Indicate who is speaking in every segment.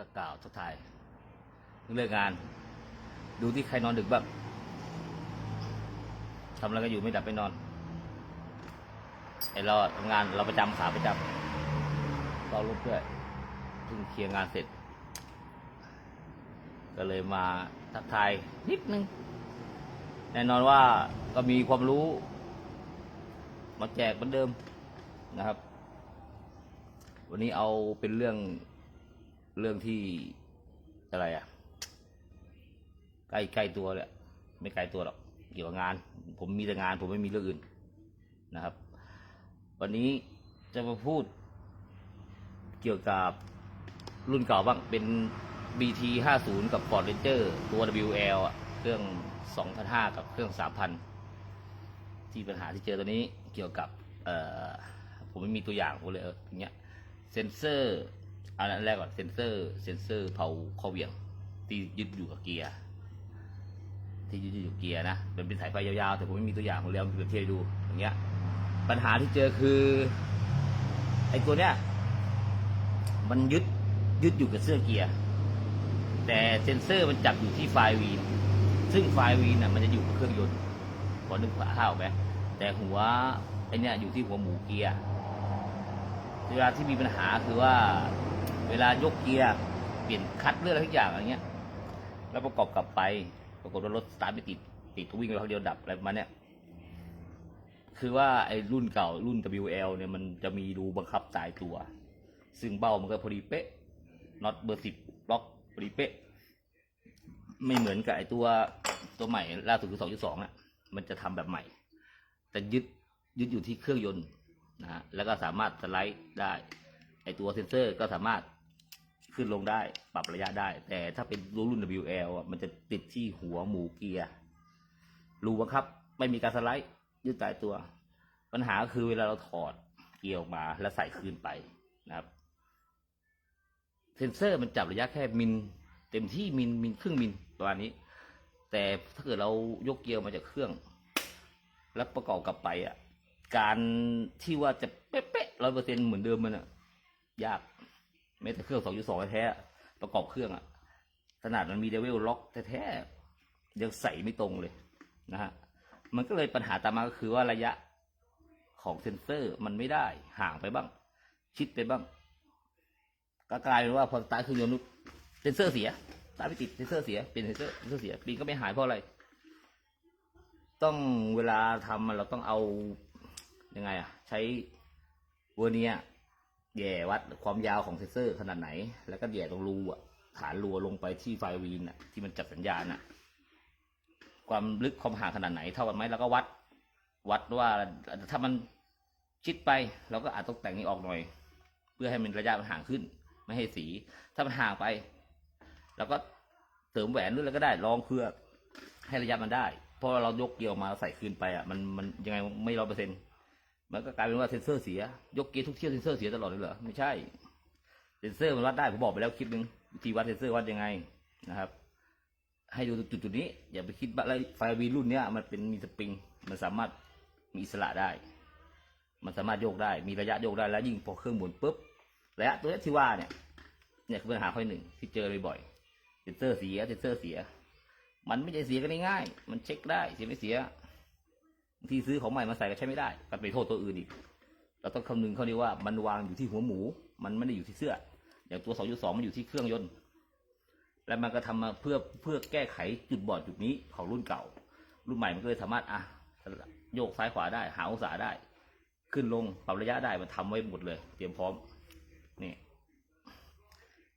Speaker 1: ก็กล่าวทักทายเพิ่งเลิกงาน ดูที่ใครนอนดึกบ้างทำอะไรก็อยู่ไม่ดับไม่นอน ไอเราทำงานเราประจำขาประจำเราลุกด้วยเพิ่งเคลียร์งานเสร็จ ก็เลยมาทักทายนิดนึง แน่นอนว่าก็มีความรู้ มาแจกเหมือนเดิมนะครับ วันนี้เอาเป็นเรื่อง เรื่องที่อะไรอะใกล้ใกล้ตัวเลยไม่ไกลตัวหรอกเกี่ยวกับงาน ผมมีแต่งาน ผมไม่มีเรื่องอื่นนะครับ วันนี้จะมาพูด เกี่ยวกับรุ่นเก่าบ้างเป็น BT 50กับ Ford Ranger ตัว WL อะเครื่อง2,500 กับเครื่อง 3,000 ที่ปัญหาที่เจอตัวนี้เกี่ยวกับ เอ่อ ผมไม่มีตัวอย่างผมเลยเอออย่างเงี้ยเซนเซอร์ อันแรกก่อนเซนเซอร์ เซนเซอร์เผาข้อเหวี่ยง ที่ยึดอยู่กับเกียร์ ที่ยึดอยู่กับเกียร์นะเป็นเป็นสายไฟยาวๆ แต่ผมไม่มีตัวอย่างผมเลยเอามาเปรียบเทียบดูอย่างเงี้ย ปัญหาที่เจอคือไอ้ตัวเนี้ยมันยึดยึดอยู่กับเสื้อเกียร์ แต่เซ็นเซอร์มันจับอยู่ที่ไฟวีนซึ่งไฟวีนน่ะมันจะอยู่กับเครื่องยนต์พอนึกภาพออกไหมแต่หัวไอเนี้ยอยู่ที่หัวหมูเกียร์เวลาที่มีปัญหาคือว่า เวลายกเกียร์เปลี่ยนคัดเรื่องอะไรทุกอย่างอะไรเงี้ย แล้วประกอบกลับไป ปรากฏว่ารถสตาร์ทไม่ติดติดก็วิ่งไปพักเดียวดับอะไรประมาณเนี้ยคือว่าไอ้รุ่นเก่ารุ่น WL เนี่ยมันจะมีรูบังคับตายตัว ซึ่งเบ้ามันก็พอดีเป๊ะน็อตเบอร์สิบล็อกพอดีเป๊ะ ไม่เหมือนกับไอ้ตัวตัวใหม่ล่าสุดคือสองจุดสองอะมันจะทำแบบใหม่ แต่ยึดยึดอยู่ที่เครื่องยนต์นะฮะแล้วก็สามารถสไลด์ได้ ไอตัวเซนเซอร์ก็สามารถ ขึ้นลงได้ปรับระยะได้ แต่ถ้าเป็นรุ่น WL อะมันจะติดที่หัวหมูเกียร์รูบังคับ ไม่มีการสไลด์ยืดตายตัว ปัญหาก็คือเวลาเราถอดเกียร์ออกมาแล้วใส่คืนไปนะครับ เซนเซอร์มันจับระยะแค่มิลเต็มที่มิลมิลครึ่งมิลประมาณนี้ แต่ถ้าเกิดเรายกเกียร์มาจากเครื่อง แล้วประกอบกลับไปอะการที่ว่าจะเป๊ะๆร้อยเปอร์เซ็นต์เหมือนเดิมมันอะยาก แม้แต่เครื่องสองจุสองแท้ประกอบเครื่องอะขนาดมันมีเดเวลล็อกแท้ๆยังใส่ไม่ตรงเลยนะฮะมันก็เลยปัญหาตามมาก็คือว่าระยะของเซนเซอร์มันไม่ได้ห่างไปบ้าง ชิดไปบ้าง ก็กลายเป็นว่าพอสตาร์ทเครื่องยนต์เซนเซอร์เสียสตาร์ทไม่ติดเซนเซอร์เสียเปลี่ยนเซนเซอร์เซนเซอร์เสียปีนก็ไม่หายเพราะอะไร ต้องเวลาทำมันเราต้องเอายังไงอะใช้เวอร์เนียร์ แย่วัดความยาวของเซนเซอร์ขนาดไหน แล้วก็แย่ตรงรูอะ ฐานรัวลงไปที่ไฟวีนอะ ที่มันจับสัญญาณอะ ความลึกความห่างขนาดไหนเท่ากันไหมแล้วก็วัด วัดว่าถ้ามันชิดไปเราก็อาจต้องแต่งนี้ออกหน่อย เพื่อให้มันระยะมันห่างขึ้น ไม่ให้สี ถ้ามันห่างไปเราก็เสริมแหวนด้วยแล้วก็ได้ลองเพื่อให้ระยะมันได้ เพราะเรายกเกียร์ออกมาใส่คืนไปอะมันมันยังไงไม่ร้อยเปอร์เซ็นต์ มันก็กลายเป็นว่าเซนเซอร์เสีย ยกเกียร์ทุกเที่ยวเซนเซอร์เสียตลอดเลยเหรอ ไม่ใช่ เซนเซอร์มันวัดได้ ผมบอกไปแล้วคลิปหนึ่งวิธีวัดเซนเซอร์วัดยังไงนะครับ ให้ดูจุดจุดๆนี้ อย่าไปคิดว่าแล้วไฟวีรุ่นเนี้ยมันเป็นมีสปริง มันสามารถมีอิสระได้ มันสามารถโยกได้ มีระยะโยกได้ แล้วยิ่งพอเครื่องหมุนปุ๊บ ระยะตัวนี้ที่ว่าเนี่ย เนี่ยคือปัญหาข้อหนึ่งที่เจอบ่อยๆ เซนเซอร์เสีย เซนเซอร์เสีย มันไม่ใช่เสียกันง่ายๆมันเช็คได้ เสียไม่เสีย ที่ซื้อของใหม่มาใส่ก็ใช้ไม่ได้ก็ไปโทษตัวอื่นอีก เราต้องคำนึงเขาดีว่ามันวางอยู่ที่หัวหมู มันไม่ได้อยู่ที่เสื้อ อย่างตัว 2.2 มันอยู่ที่เครื่องยนต์ แล้วมันก็ทำมาเพื่อเพื่อแก้ไขจุดบอดจุดนี้ของรุ่นเก่า รุ่นใหม่มันก็เลยสามารถอะโยกซ้ายขวาได้หาองศาได้ ขึ้นลงปรับระยะได้มันทำไว้หมดเลย เตรียมพร้อมนี่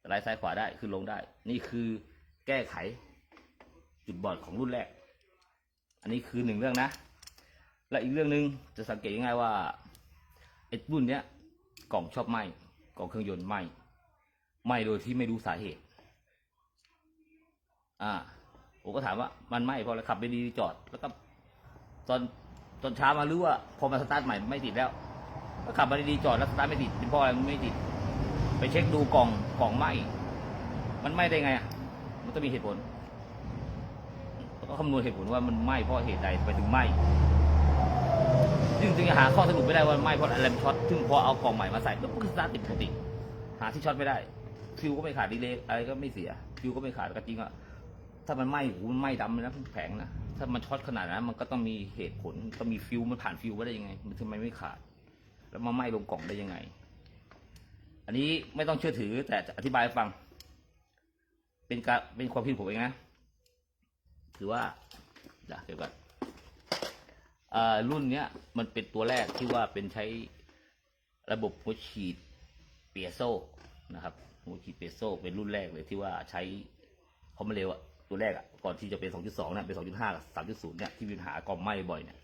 Speaker 1: ไลด์ซ้ายขวาได้ขึ้นลงได้ นี่คือแก้ไขจุดบอดของรุ่นแรก อันนี้คือหนึ่งเรื่องนะ และอีกเรื่องหนึ่งจะสังเกตง่ายว่าไอ้รุ่นเนี้ยกล่องชอบไหมกล่องเครื่องยนต์ไหมไหมโดยที่ไม่รู้สาเหตุ อ่าผมก็ถามว่ามันไหมพอะไรขับไปดีจอด แล้วก็ตอนตอนเช้ามารู้ว่าพอมาสตาร์ทใหม่ไม่ติดแล้ว ก็ขับมาดีจอดแล้วสตาร์ทไม่ติดเป็นเพราะอะไรมันไม่ติด ไปเช็คดูกล่องกล่องไหมมันไหมได้ไงอะมันต้องมีเหตุผลก็คำนวณเหตุผลว่ามันไหมเพราะเหตุใดไปถึงไหม จึงจึงหาข้อสรุปไม่ได้ว่าไหมเพราะอะไรมันช็อตซึ่งพอเอากล่องใหม่มาใส่ก็สตาร์ทติดปกติ หาที่ช็อตไม่ได้ฟิวก็ไม่ขาดดีเลยอะไรก็ไม่เสียฟิวก็ไม่ขาดก็จริงอะถ้ามันไหม้หูมันไหม้ดำเลยนะแผงนะถ้ามันช็อตขนาดนั้นมันก็ต้องมีเหตุผลต้องมีฟิวมันผ่านฟิวมาได้ยังไง มันทำไมไม่ขาด แล้วมาไหม้ลงกล่องได้ยังไง อันนี้ไม่ต้องเชื่อถือแต่จะอธิบายฟัง เป็นการเป็นความคิดผมเองนะถือว่าเดี๋ยวเดี๋ยวก่อน รุ่นเนี้ยมันเป็นตัวแรกที่ว่าเป็นใช้ระบบหัวฉีดเปียโซนะครับหัวฉีดเปียโซเป็นรุ่นแรกเลยที่ว่าใช้คอมเร็วอะตัวแรกอะก่อนที่จะเป็น 2.2เนี่ยเป็น 2.5 กับ 3.0 เนี่ยที่มีปัญหากองไหม้บ่อยเนี่ย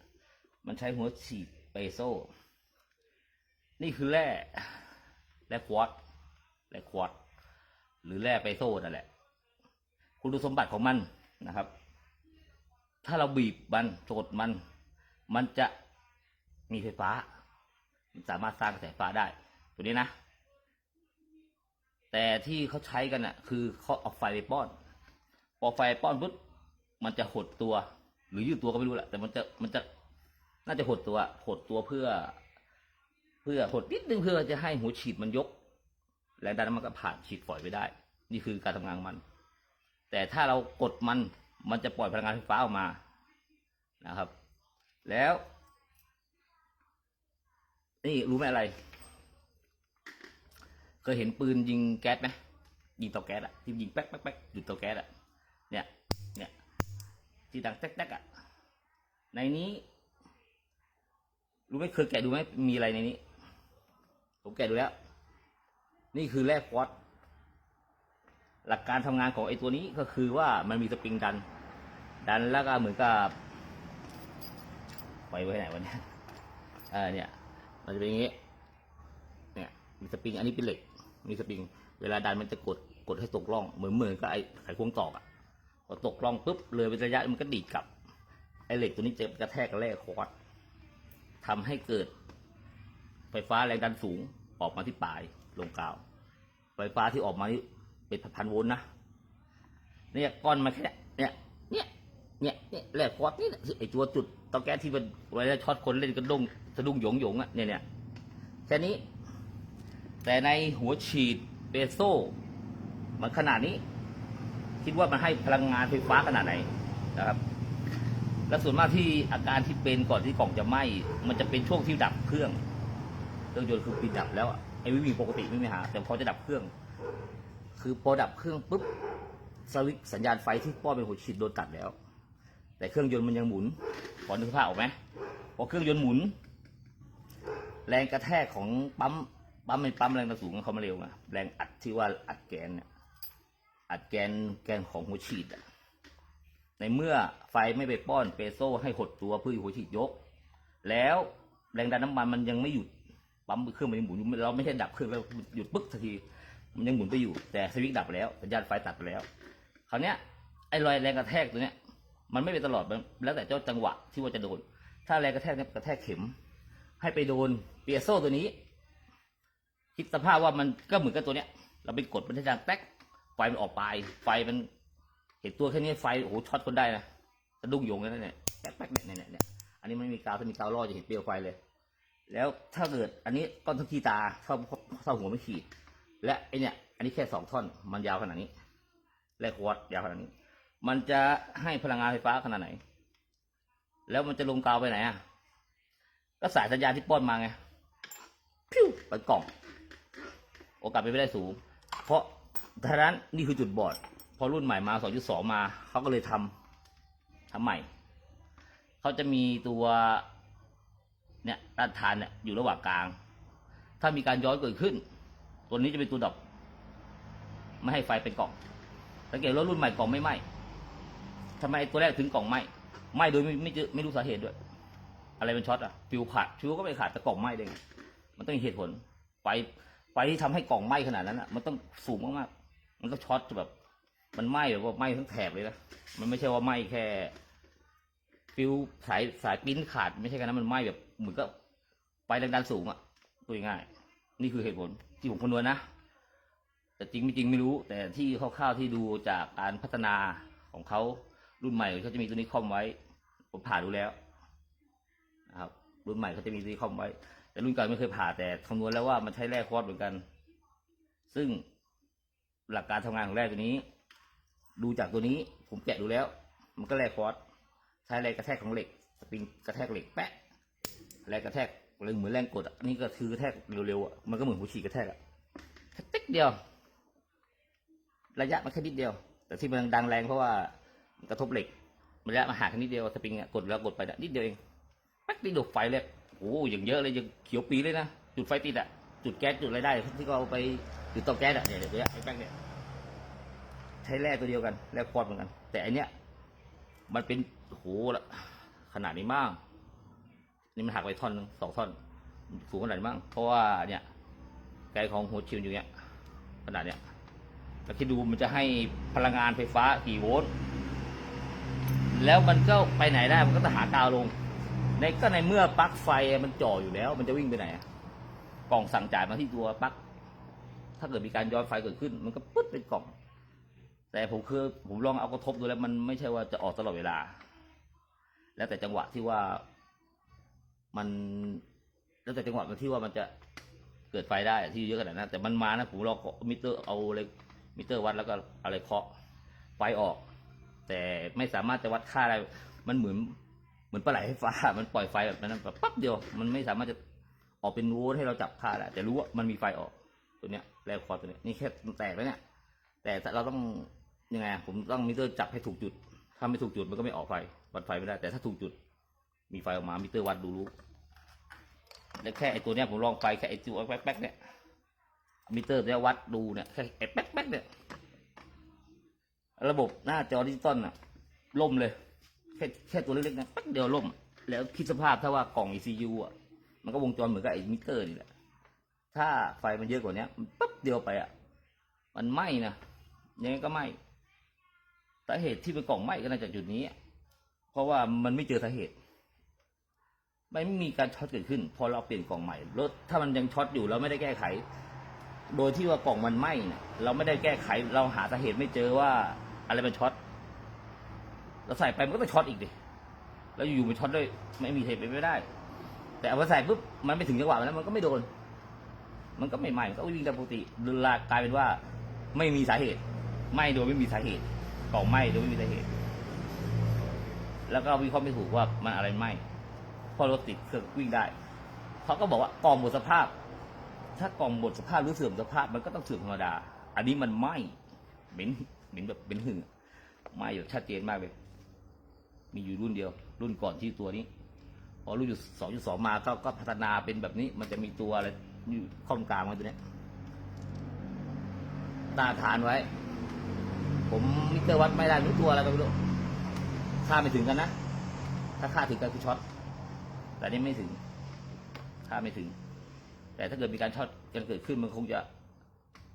Speaker 1: มันใช้หัวฉีดเปียโซนี่คือแร่แร่ควอตแร่ควอตหรือแร่เปียโซนั่นแหละ คุณสมบัติของมันนะครับ ถ้าเราบีบมันกดมัน มันจะมีไฟฟ้า มันสามารถสร้างกระแสไฟฟ้าได้ ตัวนี้นะ แต่ที่เขาใช้กันน่ะ คือเขาเอาไฟไปป้อน พอไฟป้อนปุ๊บมันจะหดตัว หรือยืดตัวก็ไม่รู้แหละแต่มันจะมันจะน่าจะหดตัวหดตัวเพื่อ เพื่อหดนิดนึงเพื่อจะให้หัวฉีดมันยก แรงดันมันก็ผ่านฉีดฝอยไปได้ นี่คือการทำงานมัน แต่ถ้าเรากดมันมันจะปล่อยพลังงานไฟฟ้าออกมานะครับ แล้ว นี่รู้ไหมอะไร เคยเห็นปืนยิงแก๊สไหมยิงเตาแก๊สอะที่ยิงแป๊กแป๊กแป๊กหยุดเตาแก๊สอะเนี่ย เนี่ยที่ดังแต๊กแต๊กอะในนี้ รู้ไหมเคยแกะดูไหมมีอะไรในนี้ ผมแกะดูแล้ว นี่คือแร่ควอตซ์หลักการทำงานของไอ้ตัวนี้ก็คือว่ามันมีสปริงดัน ดันแล้วก็เหมือนกับ ไปไว้ไหนวะเนี่ยเออเนี่ย มันจะเป็นอย่างงี้ เนี่ย มีสปริง อันนี้เป็นเหล็ก มีสปริง เวลาดันมันจะกด กดให้ตกร่อง เหมือนเหมือนกับไอ้ไขควงตอกอะพอตกร่องปุ๊บ เลยไประยะมันก็ดีดกลับ ไอ้เหล็กตัวนี้จะกระแทกกับแร่คอตซ์ทำให้เกิด ไฟฟ้าแรงดันสูงออกมาที่ปลายลงกาว ไฟฟ้าที่ออกมานี่เป็นพันโวลต์นะ เนี่ยก้อนมาแค่ เนี่ย เนี่ย เนี่ยเนี่ยแหลกควอตนี่แหละไอตัวจุดตาแก๊สที่มันเวลาช็อตคนเล่นกระดุงสะดุ้งหยงหยงอะเนี่ยเนี่ยแค่นี้ แต่ในหัวฉีดเบโซมันขนาดนี้ คิดว่ามันให้พลังงานไฟฟ้าขนาดไหนนะครับ และส่วนมากที่อาการที่เป็นก่อนที่กล่องจะไหม้มันจะเป็นช่วงที่ดับเครื่องเครื่องยนต์คือปิดดับแล้วไอ้วิวีปกติไม่มีหา แต่พอจะดับเครื่อง คือพอดับเครื่องปุ๊บสวิตสัญญาณไฟที่ป้อนเป็นหัวฉีดโดนตัดแล้ว แต่เครื่องยนต์มันยังหมุนพอนึกภาพออกไหมพอเครื่องยนต์หมุน แรงกระแทกของปั๊มปั๊มเป็นปั๊มแรงดันสูงเขามาเร็วไงแรงอัดที่ว่าอัดแกนเนี่ยอัดแกนแกนของหัวฉีดอะในเมื่อไฟไม่ไปป้อนเปโซให้หดตัวเพื่อหัวฉีดยก แล้วแรงดันน้ำมันมันยังไม่หยุดปั๊มเครื่องมันยังหมุนเราไม่ใช่ดับเครื่องแล้วหยุดปึ๊กทันที มันยังหมุนไปอยู่ แต่สวิตช์ดับแล้วสัญญาณไฟตัดไปแล้วคราวเนี้ยไอ้รอยแรงกระแทกตัวเนี้ย มันไม่เป็นตลอดมันแล้วแต่เจ้าจังหวะที่ว่าจะโดน ถ้าแรงกระแทกเนี่ยกระแทกเข็ม ให้ไปโดนเปียโซตัวนี้ คิดสภาพว่ามันก็เหมือนกับตัวเนี้ย เราไปกดมันจะดังแป๊กไฟมันออกไป ไฟมัน เห็นตัวแค่นี้ไฟโอ้โหช็อตคนได้นะสะดุ้งโยงกันเนี่ยแป๊กแป๊กเนี่ยเนี่ยเนี่ยอันนี้มันไม่มีกาวถ้ามีกาวล่อจะเห็นเปลวไฟเลย แล้วถ้าเกิดอันนี้ก้อนทุกทีตาเท่าเท่าหัวไม่ขีด และไอเนี่ย อันนี้แค่สองท่อนมันยาวขนาดนี้ และควอตยาวขนาดนี้ มันจะให้พลังงานไฟฟ้าขนาดไหน แล้วมันจะลงกาวไปไหนอะ ก็สายสัญญาณที่ป้อนมาไงพิ้วไปกล่อง โอกาสเป็นไปได้สูง เพราะทางนั้นนี่คือจุดบอด พอรุ่นใหม่มา 2.2 มา เขาก็เลยทำทำใหม่ เขาจะมีตัวเนี่ยต้านทานเนี่ยอยู่ระหว่างกลาง ถ้ามีการย้อนเกิดขึ้น ตัวนี้จะเป็นตัวดับ ไม่ให้ไฟเป็นกล่องสังเกตว่ารุ่นใหม่กล่องไม่ไหม้ ทำไมตัวแรกถึงกล่องไหมไหมโดยไม่ไม่เจอไม่รู้สาเหตุด้วย อะไรเป็นช็อตอะฟิวขาดฟิวก็ไม่ขาดแต่กล่องไหมได้ไงมันต้องมีเหตุผลไฟไฟที่ทำให้กล่องไหมขนาดนั้นอะมันต้องสูงมากๆมันก็ช็อตแบบ มันไหมแบบว่าไหมทั้งแถบเลยนะมันไม่ใช่ว่าไหมแค่ ฟิวสายสายปิ้นขาด ไม่ใช่กันนะมันไหมแบบเหมือนก็ไฟแรงดันสูงอะตัวง่าย นี่คือเหตุผลที่ผมคำนวณนะแต่จริงไม่จริงไม่รู้ แต่ที่คร่าวๆที่ดูจากการพัฒนาของเขา รุ่นใหม่เขาจะมีตัวนี้คอมไว้ ผมผ่าดูแล้วนะครับรุ่นใหม่เขาจะมีตัวนี้คอมไว้ แต่รุ่นเก่าไม่เคยผ่าแต่คำนวณแล้วว่ามันใช้แร่ควอตเหมือนกัน ซึ่งหลักการทำงานของแร่ตัวนี้ ดูจากตัวนี้ ผมแกะดูแล้ว มันก็แร่คอร์สใช้แรงกระแทกของเหล็กสปริงกระแทกเหล็กแปะแรงกระแทกเหมือนแรงกดอะนี่ก็คือกระแทกเร็วๆอะมันก็เหมือนหัวฉีดกระแทกอะแค่ติ๊กเดียว ระยะมันแค่นิดเดียว แต่ที่มันดังแรงเพราะว่า กระทบเหล็กระยะมันห่าแค่นิดเดียวสปริงกดแล้วกดไปนิดเดียวเองแป๊กนี่ดูไฟเลยโอ้อย่างเยอะเลยยังเขียวปีเลยนะจุดไฟติดอะจุดแก๊สจุดอะไรได้ที่เขาไปจุดเตาแก๊สอะเนี่ยเดี๋ยวเนี้ยไอ้แป๊กเนี่ยใช้แร่ตัวเดียวกันแร่คอดเหมือนกัน แต่อันเนี้ยมันเป็นโอ้โหละขนาดนี้มาก นี่มันหักไปท่อนหนึงสองท่อนสูงขนาดนี้มากเพราะว่าเนี่ยไกลของหัวชิวอยู่เนี่ยขนาดเนี้ยแล้วคิดดูมันจะให้พลังงานไฟฟ้ากี่โวลต์ แล้วมันก็ไปไหนได้มันก็จะหากาวลง ในก็ในเมื่อปลั๊กไฟมันจ่ออยู่แล้ว มันจะวิ่งไปไหนกล่องสั่งจ่ายมาที่ตัวปลั๊กถ้าเกิดมีการย้อนไฟเกิดขึ้น มันก็ปึ๊ดเป็นกล่อง แต่ผมคือผมลองเอากระทบดูแล้วมันไม่ใช่ว่าจะออกตลอดเวลา แล้วแต่จังหวะที่ว่ามัน แล้วแต่จังหวะมันที่ว่ามันจะเกิดไฟได้ที่เยอะขนาดนั้นแต่มันมานะผมลองมิเตอร์เอาเลยมิเตอร์วัดแล้วก็อะไรเคาะไฟออก แต่ไม่สามารถจะวัดค่าอะไร มันเหมือนเหมือนปลาไหลไฟฟ้า มันปล่อยไฟแบบนั้นแบบปั๊บเดียว มันไม่สามารถจะออกเป็นโวลต์ให้เราจับค่าได้แต่รู้ว่ามันมีไฟออกตัวเนี้ยแรงคอตัวเนี้ยนี่แค่แตกแล้วเนี่ย แต่เราต้องยังไงผมต้องมิเตอร์จับให้ถูกจุด ถ้าไม่ถูกจุดมันก็ไม่ออกไฟ วัดไฟไม่ได้ แต่ถ้าถูกจุด มีไฟออกมามิเตอร์วัดดูรู้แต่แค่ไอตัวเนี้ยผมลองไฟแค่ไอตัวแป๊กๆเนี่ยมิเตอร์เนี่ยวัดดูเนี่ยแค่ไอแป๊กๆเนี่ย ระบบหน้าจอดิจิตอลน่ะล่มเลย แค่แค่ตัวเล็กๆนะแป๊กเดียวล่ม แล้วคิดสภาพถ้าว่ากล่อง ECU อะ มันก็วงจรเหมือนกับไอ้มิเตอร์นี่แหละ ถ้าไฟมันเยอะกว่านี้ปั๊บเดียวไปอะ มันไหม้นะยังไงก็ไหม้สาเหตุที่เป็นกล่องไหม้ก็น่าจะจุดนี้ เพราะว่ามันไม่เจอสาเหตุไม่มีการช็อตเกิดขึ้น พอเราเปลี่ยนกล่องใหม่รถถ้ามันยังช็อตอยู่เราไม่ได้แก้ไข โดยที่ว่ากล่องมันไหม้เนี่ยเราไม่ได้แก้ไข เราหาสาเหตุไม่เจอว่า อะไรมันช็อตเราใส่ไปมันก็ต้องช็อตอีกดิแล้วอยู่ๆมันช็อตด้วยไม่มีเหตุเป็นไปไม่ได้ แต่เอาไปใส่ปุ๊บมันไม่ถึงจังหวะนั้นมันก็ไม่โดน มันก็ไม่ไหม้มันก็วิ่งตามปกติลากลายเป็นว่า ไม่มีสาเหตุไหม้โดยไม่มีสาเหตุกล่องไหม้โดยไม่มีสาเหตุ แล้วก็วิเคราะห์ไม่ถูกว่ามันอะไรไหม้เพราะรถติดเครื่องวิ่งได้เขาก็บอกว่ากล่องหมดสภาพ ถ้ากล่องหมดสภาพหรือเสื่อมสภาพมันก็ต้องเสื่อมธรรมดา อันนี้มันไหม้เหม็น เหม็นแบบเป็นหึ่งไหม้แบบชัดเจนมากเลย มีอยู่รุ่นเดียว รุ่นก่อนที่ตัวนี้ พอรุ่นจุดสองจุดสองมาก็ก็พัฒนาเป็นแบบนี้ มันจะมีตัวอะไรอยู่ข้องกลางไว้ตัวนี้ตาฐานไว้ ผมมิเตอร์วัดไม่ได้รู้ตัวอะไรก็ไม่รู้ค่าไม่ถึงกันนะ ถ้าค่าถึงกันคือช็อต แต่นี่ไม่ถึง ค่าไม่ถึง แต่ถ้าเกิดมีการช็อตกันเกิดขึ้นมันคงจะ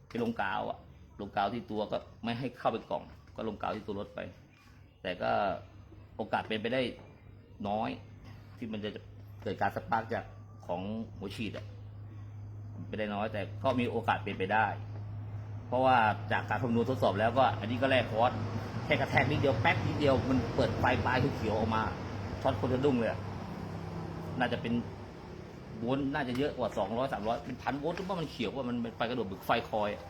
Speaker 1: ไปลงกาวอะ ลงกาวที่ตัวก็ไม่ให้เข้าไปกล่อง ก็ลงกาวที่ตัวรถไป แต่ก็โอกาสเป็นไปได้น้อย ที่มันจะเกิดการสปาร์กจากของหัวฉีดอะไปได้น้อย แต่ก็มีโอกาสเป็นไปได้ เพราะว่าจากการคำนวณทดสอบแล้วก็อันนี้ก็แลกคอร์สแค่กระแทกนิดเดียวแป๊บนิดเดียวมันเปิดไฟปลายเขียวออกมาช็อตคนจะดุ้งเลยน่าจะเป็นโวลต์น่าจะเยอะกว่าสองร้อยสามร้อยเป็นพันโวลต์หรือว่ามันเขียวว่ามันเป็นไฟกระโดดบึกไฟคอยอะ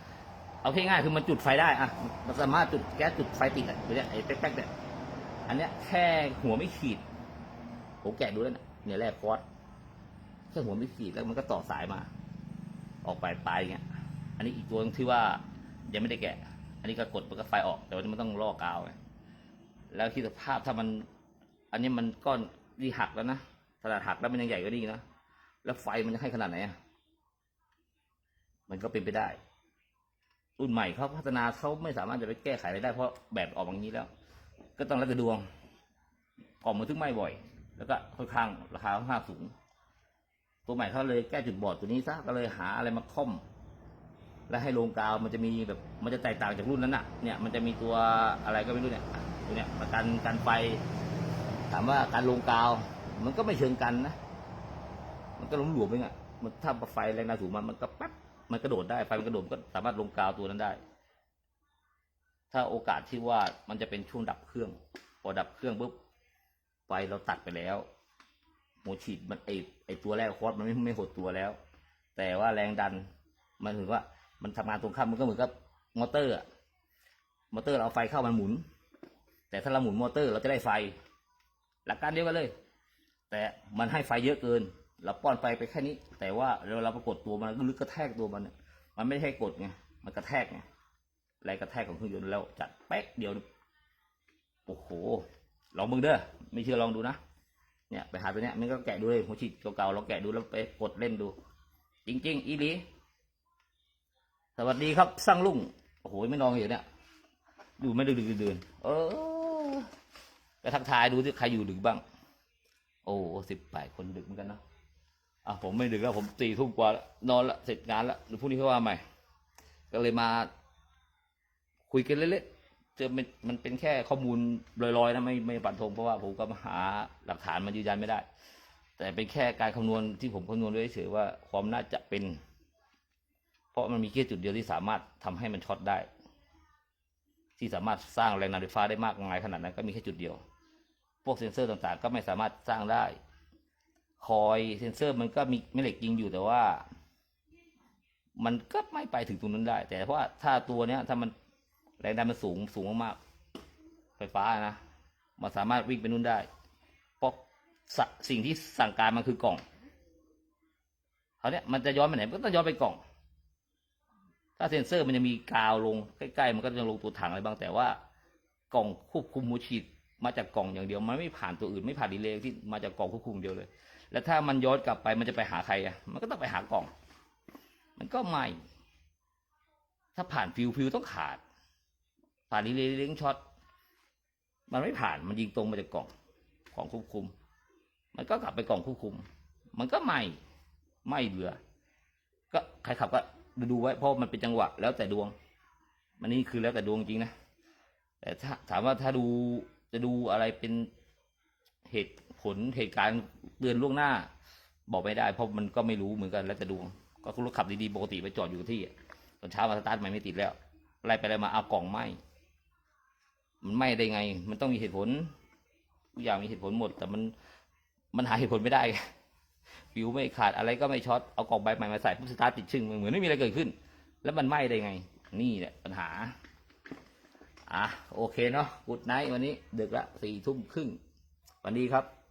Speaker 1: เอาแค่ง่ายคือมันจุดไฟได้อะมันสามารถจุดแก๊สจุดไฟติดอะตัวเนี้ยไอ้แป๊กๆเนี่ยอันเนี้ยแค่หัวไม่ขีดผมแกะดูแล้วนะเนี่ยแรกคอร์สแค่หัวไม่ขีดแล้วมันก็ต่อสายมา ออกไปปลายอย่างเงี้ย อันนี้อีกตัวนึงที่ว่ายังไม่ได้แกะ อันนี้ก็กดมันก็ไฟออก แต่วันนี้มันต้องลอกกาวไงแล้วคิดสภาพถ้ามัน อันนี้มันก้อนที่หักแล้วนะขนาดหักแล้วมันยังใหญ่กว่านี้นะแล้วไฟมันจะให้ขนาดไหนอะมันก็เป็นไปได้ รุ่นใหม่เขาพัฒนาเขาไม่สามารถจะไปแก้ไขอะไรได้เพราะแบบออกอย่างนี้แล้ว ก็ต้องแล้วแต่ดวงกล่องมันถึงไม้บ่อย แล้วก็ค่อนข้างราคาค่อนข้างสูง ตัวใหม่เขาเลยแก้จุดบอดตัวนี้ซะก็เลยหาอะไรมาค่อม แล้วให้โรงกาวมันจะมีแบบมันจะแตกต่างจากรุ่นนั้นน่ะ เนี่ยมันจะมีตัวอะไรก็ไม่รู้เนี่ยตัวเนี้ยประกันกันไฟถามว่าการลงกาว มันก็ไม่เชิงกันนะ มันก็หลวมหลวมๆเองมันถ้าไฟแรงดันสูงมันมันก็แป๊บ มันกระโดดได้ไฟมันกระโดดมันก็สามารถลงกาวตัวนั้นได้ ถ้าโอกาสที่ว่ามันจะเป็นช่วงดับเครื่อง พอดับเครื่องปุ๊บไฟเราตัดไปแล้วโมฉีดมันไอไอตัวแรกคอร์สมันไม่ไม่หดตัวแล้ว แต่ว่าแรงดันมันถือว่ามันทำงานตรงข้ามมันก็เหมือนกับมอเตอร์อะมอเตอร์เราเอาไฟเข้ามันหมุน แต่ถ้าเราหมุนมอเตอร์เราจะได้ไฟ หลักการเดียวกันเลย แต่มันให้ไฟเยอะเกิน เราป้อนไฟไปแค่นี้ แต่ว่าเราเราปรากฏตัวมันลึกกระแทกตัวมันมันไม่ใช่กดไงมันกระแทกไงแรงกระแทกของเครื่องยนต์แล้วจัดเป๊กเดียวโอ้โหลองมึงเด้อไม่เชื่อลองดูนะเนี่ยไปหาตัวเนี้ยมันก็แกะดูเลยหัวฉีดเก่าๆลองแกะดูแล้วไปกดเล่นดู จริง ๆ อีลีสวัสดีครับสร้างลุงโอ้โหไม่นอนอยู่เนี่ยอยู่ไม่ดึกดื่นเออไปทักทายดูที่ใครอยู่ดึกบ้าง โอ้สิบแปดคนดึกเหมือนกันเนาะ อะผมไม่ดึกแล้วผมตีทุ่มกว่าแล้วนอนละเสร็จงานละพรุ่งนี้เขาว่าใหม่ ก็เลยมา คุยกันเล่นๆเจอมันมันเป็นแค่ข้อมูลลอยๆนะไม่ไม่ปันธงเพราะว่าผมก็มาหาหลักฐานมันยืนยันไม่ได้ แต่เป็นแค่การคำนวณที่ผมคำนวณไว้เฉยๆว่าความน่าจะเป็น เพราะมันมีแค่จุดเดียวที่สามารถทำให้มันช็อตได้ ที่สามารถสร้างแรงดันไฟฟ้าได้มากมายขนาดนั้นก็มีแค่จุดเดียว พวกเซ็นเซอร์ต่างๆ ก็ไม่สามารถสร้างได้ คอยเซ็นเซอร์มันก็มีแม่เหล็กยิงอยู่แต่ว่า มันก็ไม่ไปถึงตรงนั้นได้ แต่ว่าถ้าตัวเนี้ย ถ้ามันแรงดันมันสูงสูงมากๆไฟฟ้านะมันสามารถวิ่งไปนู่นได้ เพราะสสิ่งที่สั่งการมันคือกล่องเขาเนี้ยมันจะย้อนไปไหนมันก็ต้องย้อนไปกล่อง ถ้าเซ็นเซอร์มันจะมีกาวลงใกล้ๆมันก็จะลงตัวถังอะไรบ้างแต่ว่ากล่องควบคุมหัวฉีดมาจากกล่องอย่างเดียว มันไม่ผ่านตัวอื่นไม่ผ่านดีเลย์ที่มาจากกล่องควบคุมเดียวเลย แล้วถ้ามันย้อนกลับไปมันจะไปหาใครอะ มันก็ต้องไปหากล่อง มันก็ไม่ ถ้าผ่านฟิวฟิวต้องขาด ผ่านดีเลย์เลี้ยงช็อต มันไม่ผ่านมันยิงตรงมาจากกล่องกล่องควบคุม มันก็กลับไปกล่องควบคุม มันก็ไม่ไม่เหลือก็ใครขับก็ดูไว้เพราะมันเป็นจังหวะ แล้วแต่ดวง มันนี่คือแล้วแต่ดวงจริงนะแต่ถ้าถามว่าถ้าดูจะดูอะไรเป็น เหตุผลเหตุการณ์เตือนล่วงหน้า บอกไม่ได้เพราะมันก็ไม่รู้เหมือนกันแล้วแต่ดวงก็คุณรถขับดีๆปกติไปจอดอยู่ที่อะตอนเช้ามาสตาร์ทใหม่ไม่ติดแล้วไล่ไปไล่มาเอากล่องไหมมันไหมได้ไง มันต้องมีเหตุผลทุกอย่างมีเหตุผลหมด แต่มันมันหาเหตุผลไม่ได้ฟิวไม่ขาดอะไรก็ไม่ช็อตเอากล่องใบใหม่มาใส่ปุ๊บสตาร์ทติดชึ่งเหมือนไม่มีอะไรเกิดขึ้น แล้วมันไหมได้ไง นี่แหละปัญหาอะโอเคเนาะกุดไนท์วันนี้ดึกละสี่ทุ่มครึ่ง วันนี้ครับ